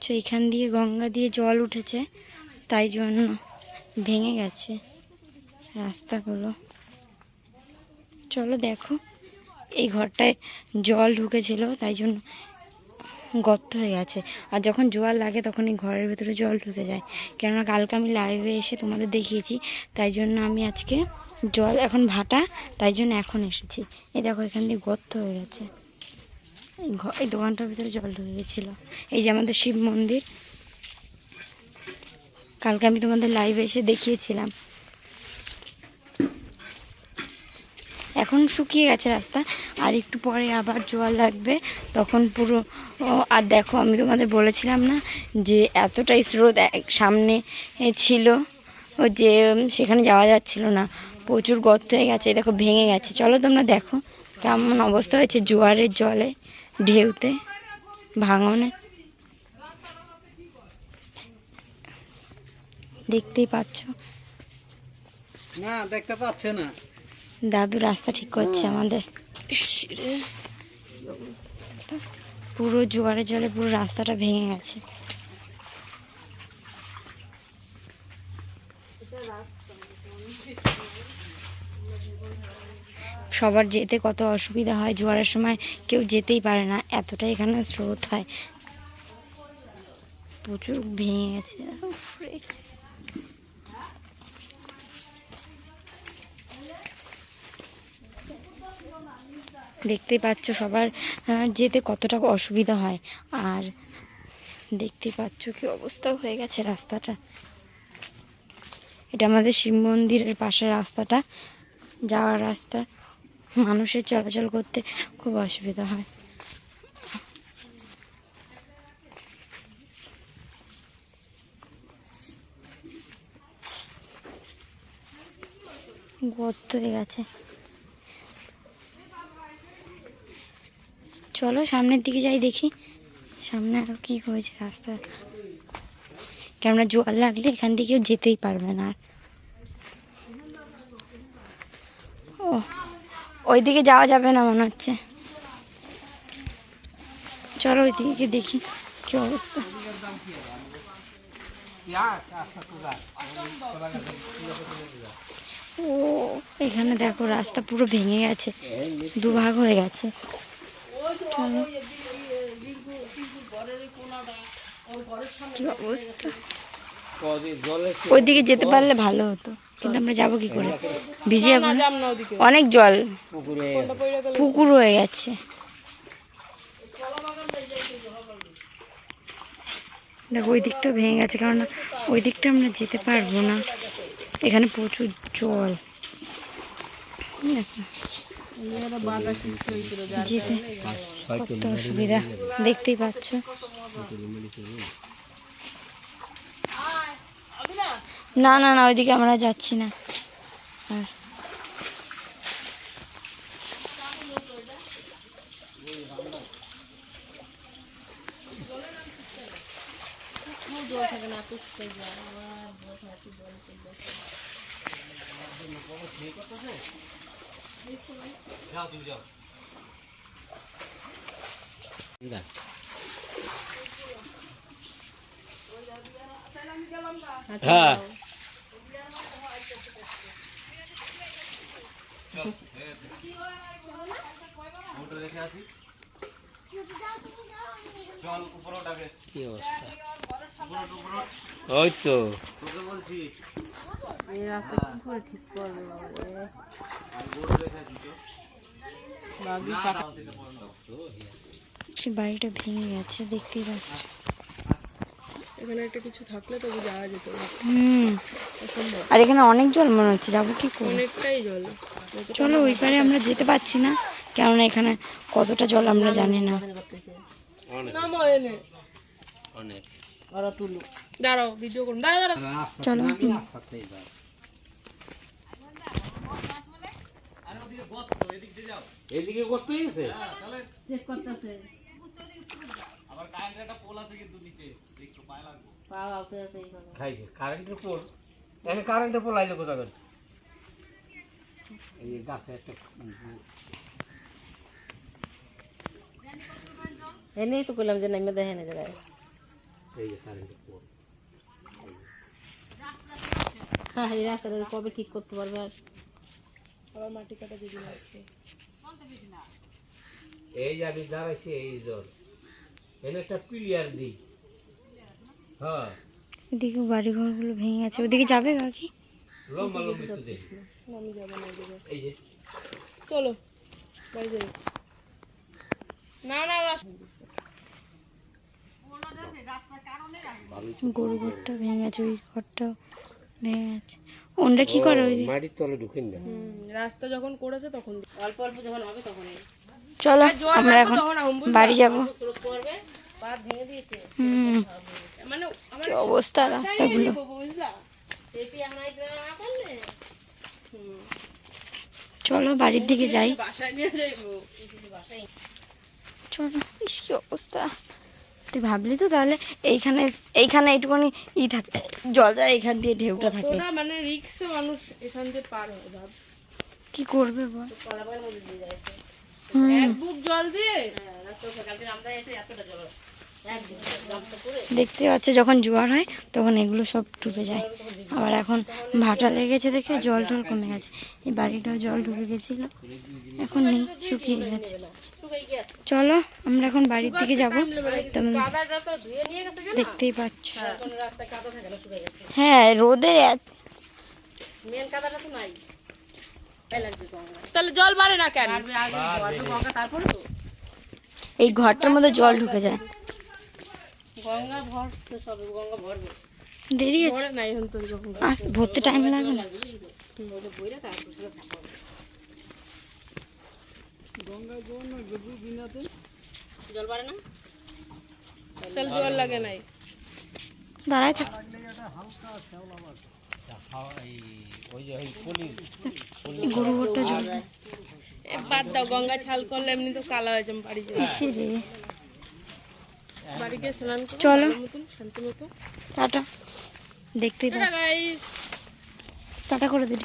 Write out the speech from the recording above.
পাচ্ছ এখান দিয়ে গঙ্গা দিয়ে জল উঠেছে, তাই জন্য ভেঙে গেছে রাস্তাগুলো। চলো দেখো, এই ঘরটায় জল ঢুকেছিল, তাই জন্য গর্ত হয়ে গেছে। আর যখন জোয়ার লাগে তখন এই ঘরের ভেতরে জল ঢুকে যায়। কেননা কালকে আমি লাইভে এসে তোমাদের দেখিয়েছি, তাই জন্য আমি আজকে জল, এখন ভাটা, তাই জন্য এখন এসেছি। এই দেখো এখান দিয়ে গর্ত হয়ে গেছে। এই দোকানটার ভিতরে জল ঢুকে গেছিল। এই যে আমাদের শিব মন্দির। কালকে আমি তোমাদের লাইভে এসে দেখিয়েছিলাম। এখন শুকিয়ে গেছে রাস্তা, আর একটু পরে আবার জল লাগবে, তখন পুরো আর দেখো, আমি তোমাদের বলেছিলাম না যে এতটাই স্রোত সামনে ছিল যে সেখানে যাওয়া যাচ্ছিল না। প্রচুর গর্ত হয়ে গেছে দেখো, ভেঙে গেছে। চলো তোমরা দেখো কেমন অবস্থা হয়েছে জোয়ারের জলে। ঢেউতে ভাঙনে। দেখতেই পাচ্ছ। না দেখতে পাচ্ছে না। দাদু রাস্তা ঠিক করছে আমাদের। পুরো জোয়ারের জলে পুরো রাস্তাটা ভেঙে গেছে। সবার যেতে কত অসুবিধা হয়, জোয়ারের সময় কেউ যেতেই পারে না এতটা এখানে স্রোত হয়। প্রচুর ভেঙে গেছে। দেখতেই পাচ্ছ সবার যেতে কতটা অসুবিধা হয়। আর দেখতেই পাচ্ছ কি অবস্থা হয়ে গেছে রাস্তাটা। এটা আমাদের শিব মন্দিরের পাশে রাস্তাটা, যাওয়ার রাস্তা। মানুষের চলাচল করতে খুব অসুবিধা হয়। গর্ত হয়ে গেছে। চলো সামনের দিকে যাই দেখি। সামনে আরও কি হয়েছে রাস্তা কেননা জল লাগলে এখান কেউ যেতেই পারবে না আর ও ওইদিকে যাওয়া যাবে না মনে হচ্ছে। চলো ওই দিকে দেখি কি অবস্থা। ও, এখানে দেখো রাস্তা পুরো ভেঙে গেছে, দুভাগ হয়ে গেছে। কি অবস্থা? ওইদিকে যেতে পারলে ভালো হতো, কিন্তু আমরা যাব কি করে? ভিজে যাব অনেক জল। পুকুর হয়ে গেছে। দেখো, ওই দিকটা ভেঙে গেছে কারণ ওই দিকটা আমরা যেতে পারব না। এখানে প্রচুর জল। যেতে কত অসুবিধা, দেখতেই পাচ্ছ। না না না ওইদিকে আমরা যাচ্ছি না। আর হ্যাঁ। কি অবস্থা? ওই তো। সে বাড়িটা ভেঙে গেছে দেখতেই পাচ্ছ। এখানে একটা কিছু থাকলে তবু যাওয়া যেত হুম। আর এখানে অনেক জল মনে হচ্ছে যাব কি করে? অনেকটাই জল। চলো ওই পারে আমরা যেতে পারছি না কেননা এখানে কতটা জল আমরা জানি না। অনেক। নামো এনে অনেক। দাঁড়াও ভিডিও করুন। দাঁড়া দাঁড়া চলো। এদিকে করতে গেছে খাইছে কারেন্টের পোল এখানে কারেন্টের পোল আইলে কোথা করে? এই গাছে একটা এনেই তো করলাম যে নামে দেখে না জায়গায়। এই যে কারেন্টের পোল হ্যাঁ এই রাস্তাটা কবে ঠিক করতে পারবে আর? আবার মাটি কাটা দিদি লাগছে এই যে আমি দাঁড়াইছি এই জল এনে একটা প্লেয়ার দিই। হ্যাঁ। এদিকে বাড়ি ঘরগুলো ভেঙে গেছে। ওদিকে যাবে কাকি? লম্বা লম্বি তো দেই আমি যাব না এই যে। চলো বাড়ি যাই। না না গরু ঘরটা ভেঙে গেছে ওই ঘরটা ভেঙে গেছে। ওনরা কি করে ওই? মাটির তলে ঢুকেন। না রাস্তা যখন করেছে তখন অল্প অল্প যখন হবে তখন চলো আমরা এখন? বাড়ি যাব। হুম। মানে কি অবস্থা রাস্তাগুলো? এখন চলো বাড়ির দিকে যাই। চলো ইস কি অবস্থা। তুই ভাবলি তো তাহলে এইখানে এইখানে এইটুকুনি ই থাকে জল যায় এইখান দিয়ে ঢেউটা থাকে। মানে রিক্সে মানুষ এখান দিয়ে পার হয় কি করবে বল? এক বুক জল দিয়ে? হ্যাঁ দেখতে পাচ্ছ যখন জোয়ার হয় তখন এগুলো সব ডুবে যায়। আবার এখন ভাটা লেগেছে দেখে জল টল কমে গেছে। এই বাড়িটাও জল ঢুকে গেছিল। এখন নেই শুকিয়ে গেছে। চলো আমরা এখন বাড়ির দিকে যাব। তুমি দেখতেই পাচ্ছ। হ্যাঁ রোদের মেন কাদাটা তো নাই। তাহলে জল বাড়ে না কেন? আগে আগে বড্ড গঙ্গা তারপরে তো। এই ঘরটার মধ্যে জল ঢুকে যায়। গঙ্গা ভর তো সব গঙ্গা ভরবে। দেরি আছে। পড়ে না এখন তো আস ভরতে টাইম লাগবে না তারপর পুরো থাকবে জল বাড়ে না? তাহলে জল লাগে নাই। দাঁড়ায় থাক। পলির গরু ঘরটা জল এ বাদ দাও গঙ্গা ছাল করলে এমনি তো কালো হয়ে যাবে বাড়ি স্নান করো চলো। শান্তি মতো। টাটা। দেখতেই টাটা করে দিদি